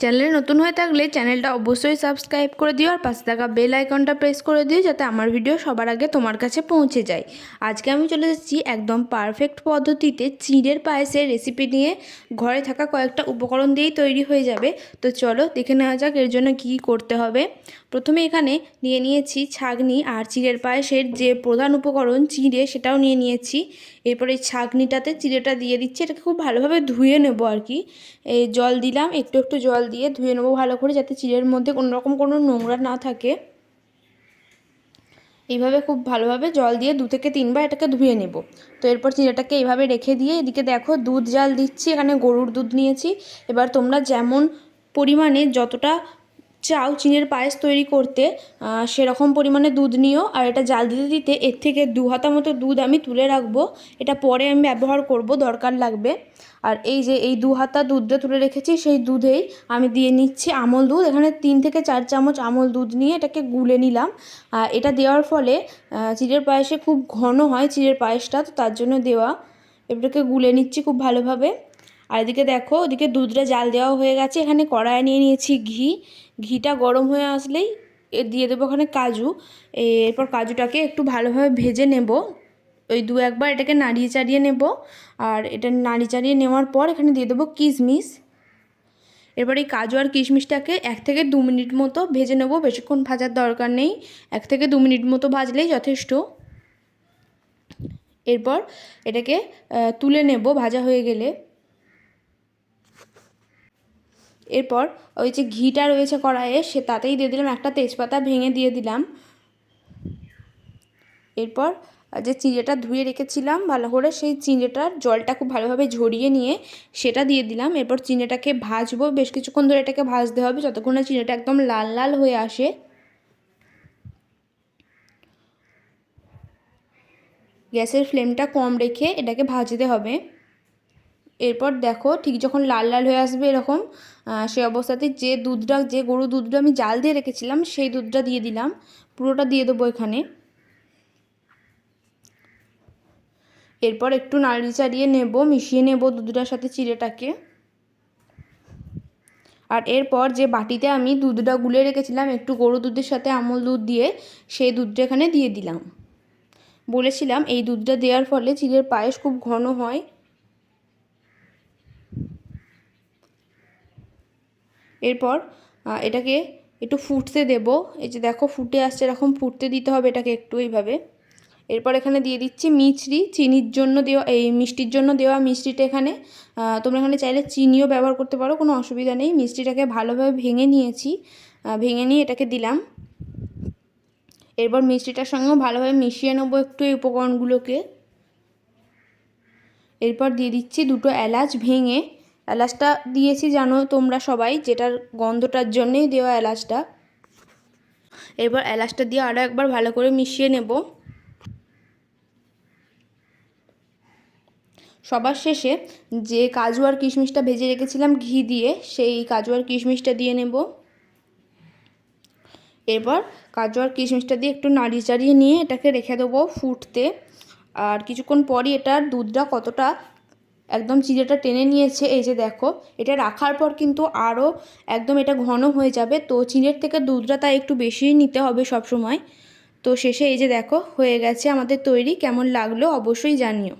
চ্যানেলে নতুন হয়ে থাকলে চ্যানেলটা অবশ্যই সাবস্ক্রাইব করে দিও আর পাশে থাকা বেল আইকনটা প্রেস করে দিও যাতে আমার ভিডিও সবার আগে তোমার কাছে পৌঁছে যায়। আজকে আমি চলে এসেছি একদম পারফেক্ট পদ্ধতিতে চিঁড়ের পায়েসের রেসিপি নিয়ে। ঘরে থাকা কয়েকটা উপকরণ দিয়েই তৈরি হয়ে যাবে। তো চলো দেখে নেওয়া যাক এর জন্য কী কী করতে হবে। প্রথমে এখানে নিয়ে নিয়েছি ছাগনি আর চিড়ের পায়েসের যে প্রধান উপকরণ চিড়ে, সেটাও নিয়ে নিয়েছি। এরপরে ছাগনিটাতে চিড়েটা দিয়ে দিচ্ছি, এটাকে খুব ভালোভাবে ধুয়ে নেব আর কি। এই জল দিলাম, একটু একটু জল দিয়ে ধুয়ে নেব ভালো করে, যাতে চিড়ের মধ্যে কোনো রকম কোনো নোংরা না থাকে। এইভাবে খুব ভালোভাবে জল দিয়ে দু থেকে তিনবার এটাকে ধুয়ে নেব। তো এরপর চিড়েটাকে এইভাবে রেখে দিয়ে এদিকে দেখো দুধ জাল দিচ্ছি, এখানে গরুর দুধ নিয়েছি। এবার তোমরা যেমন পরিমাণে যতটা চাও চিনের পায়েস তৈরি করতে সেরকম পরিমাণে দুধ নিও আর এটা জাল দিতে দিতে এর থেকে দু হাতা মতো দুধ আমি তুলে রাখব। এটা পরে আমি ব্যবহার করব, দরকার লাগবে। আর এই যে এই দু হাতা দুধটা তুলে রেখেছি, সেই দুধেই আমি দিয়ে নিচ্ছি আমল দুধ। এখানে তিন থেকে চার চামচ আমল দুধ নিয়ে এটাকে গুলে নিলাম। এটা দেওয়ার ফলে চিড়ের পায়েসে খুব ঘন হয় চিড়ের পায়েসটা, তো তার জন্য দেওয়া, এটাকে গুলে নিচ্ছি খুব ভালোভাবে। আর এদিকে দেখো, ওদিকে দুধটা জাল দেওয়া হয়ে গেছে। এখানে কড়াই নিয়ে নিয়েছি ঘি। ঘিটা গরম হয়ে আসলেই এ দিয়ে দেবো ওখানে কাজু। এরপর কাজুটাকে একটু ভালোভাবে ভেজে নেব। ওই দু একবার এটাকে নাড়িয়ে চাড়িয়ে নেব। আর এটা নাড়িয়ে চাড়িয়ে নেওয়ার পর এখানে দিয়ে দেবো কিশমিশ। এরপর এই কাজু আর কিশমিশটাকে এক থেকে দু মিনিট মতো ভেজে নেব। বেশিক্ষণ ভাজার দরকার নেই। এক থেকে দু মিনিট মতো ভাজলেই যথেষ্ট। এরপর এটাকে তুলে নেব ভাজা হয়ে গেলে। এরপর ওই যে ঘিটা রয়েছে কড়াইয়ে, সে তাতেই দিয়ে দিলাম একটা তেজপাতা ভেঙে দিয়ে দিলাম। এরপর যে চিঁড়েটা ধুয়ে রেখেছিলাম ভালো করে, সেই চিঁড়েটার জলটা খুব ভালোভাবে ঝরিয়ে নিয়ে সেটা দিয়ে দিলাম। এরপর চিঁড়েটাকে ভাজবো, বেশ কিছুক্ষণ ধরে এটাকে ভাজতে হবে যতক্ষণ না চিঁড়েটা একদম লাল লাল হয়ে আসে। গ্যাসের ফ্লেমটা কম রেখে এটাকে ভাজতে হবে। এরপর দেখো ঠিক যখন লাল লাল হয়ে আসবে এরকম সে অবস্থাতে যে দুধটা, যে গরু দুধটা আমি জাল দিয়ে রেখেছিলাম, সেই দুধটা দিয়ে দিলাম। পুরোটা দিয়ে দেবো এখানে। এরপর একটু নাড়ি চাড়িয়ে নেব, মিশিয়ে নেব দুধটার সাথে চিড়েটাকে। আর এরপর যে বাটিতে আমি দুধটা গুলে রেখেছিলাম, একটু গরু দুধের সাথে আমল দুধ দিয়ে, সেই দুধটা এখানে দিয়ে দিলাম। বলেছিলাম এই দুধটা দেওয়ার ফলে চিড়ের পায়েস খুব ঘন হয়। এরপর এটাকে একটু ফুটতে দেব। এই যে দেখো, ফুটে আসছে, এরকম ফুটতে দিতে হবে এটাকে একটু এইভাবে। এরপর এখানে দিয়ে দিচ্ছি মিছরি, চিনির জন্য দেওয়া, এই মিষ্টির জন্য দেওয়া মিষ্টিটা এখানে। তোমরা এখানে চাইলে চিনিও ব্যবহার করতে পারো, কোনো অসুবিধা নেই। মিষ্টিটাকে ভালোভাবে ভেঙে নিয়েছি। ভেঙে নিয়ে এটাকে দিলাম। এরপর মিষ্টিটার সঙ্গেও ভালোভাবে মিশিয়ে নেব একটু এই উপকরণগুলোকে। এরপর দিয়ে দিচ্ছি দুটো এলাচ ভেঙে। এলাচটা দিয়েছি জানো তোমরা সবাই, যেটার গন্ধটার জন্যেই দেওয়া এলাচটা। এরপর এলাচটা দিয়ে আরও একবার ভালো করে মিশিয়ে নেব। সবার শেষে যে কাজু আর কিশমিশটা ভেজে রেখেছিলাম ঘি দিয়ে, সেই কাজু আর কিশমিশটা দিয়ে নেব। এরপর কাজু আর কিশমিশটা দিয়ে একটু নাড়িয়ে চাড়িয়ে নিয়ে এটাকে রেখে দেবো ফুটতে। আর কিছুক্ষণ পরই এটার দুধটা কতটা একদম চিড়েটা টেনে নিয়েছে, এই যে দেখো। এটা রাখার পর কিন্তু আরও একদম এটা ঘন হয়ে যাবে। তো চিড়ের থেকে দুধটা তাই একটু বেশিই নিতে হবে সব সময় তো শেষে এই যে দেখো, হয়ে গেছে আমাদের তৈরি। কেমন লাগল অবশ্যই জানিও।